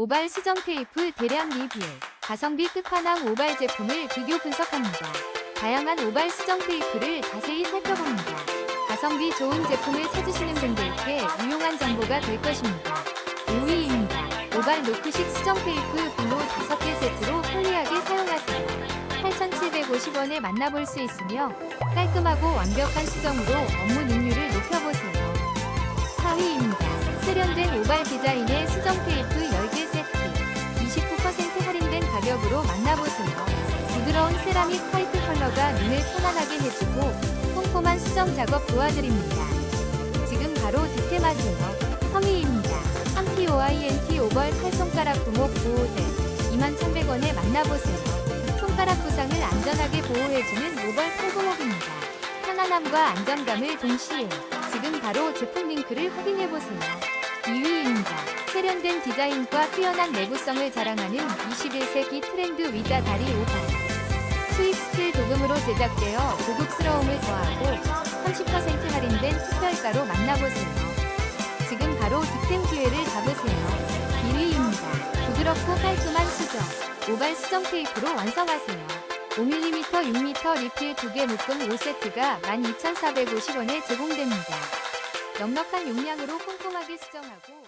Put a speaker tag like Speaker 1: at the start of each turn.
Speaker 1: 오발 수정 테이프 대량 리뷰. 가성비 끝판왕 오발 제품을 비교 분석합니다. 다양한 오발 수정 테이프를 자세히 살펴봅니다. 가성비 좋은 제품을 찾으시는 분들께 유용한 정보가 될 것입니다. 5위입니다. 오발 노크식 수정 테이프 블로 5개 세트로 편리하게 사용하세요. 8,750원에 만나볼 수 있으며 깔끔하고 완벽한 수정으로 업무 능률을 높여보세요. 4위입니다. 세련된 오발 디자인 가격으로 만나보세요. 부드러운 세라믹 화이트 컬러가 눈을 편안하게 해주고 꼼꼼한 수정 작업 도와드립니다. 지금 바로 득템하세요. 성의입니다. 3POINT 오벌 8손가락 구목 보호대 21,100원에 만나보세요. 손가락 부상을 안전하게 보호해주는 오벌 팔구목입니다. 편안함과 안정감을 동시에 지금 바로 제품 링크를 확인해보세요. 2위입니다. 세련된 디자인과 뛰어난 내구성을 자랑하는 21세기 트렌드 위자 다리 오발. 수입 스틸 도금으로 제작되어 고급스러움을 더하고 30% 할인된 특별가로 만나보세요. 지금 바로 득템 기회를 잡으세요. 1위입니다. 부드럽고 깔끔한 수정. 오발 수정 테이프로 완성하세요. 5mm, 6m 리필 2개 묶음 5세트가 12,450원에 제공됩니다. 넉넉한 용량으로 꼼꼼하게 수정하고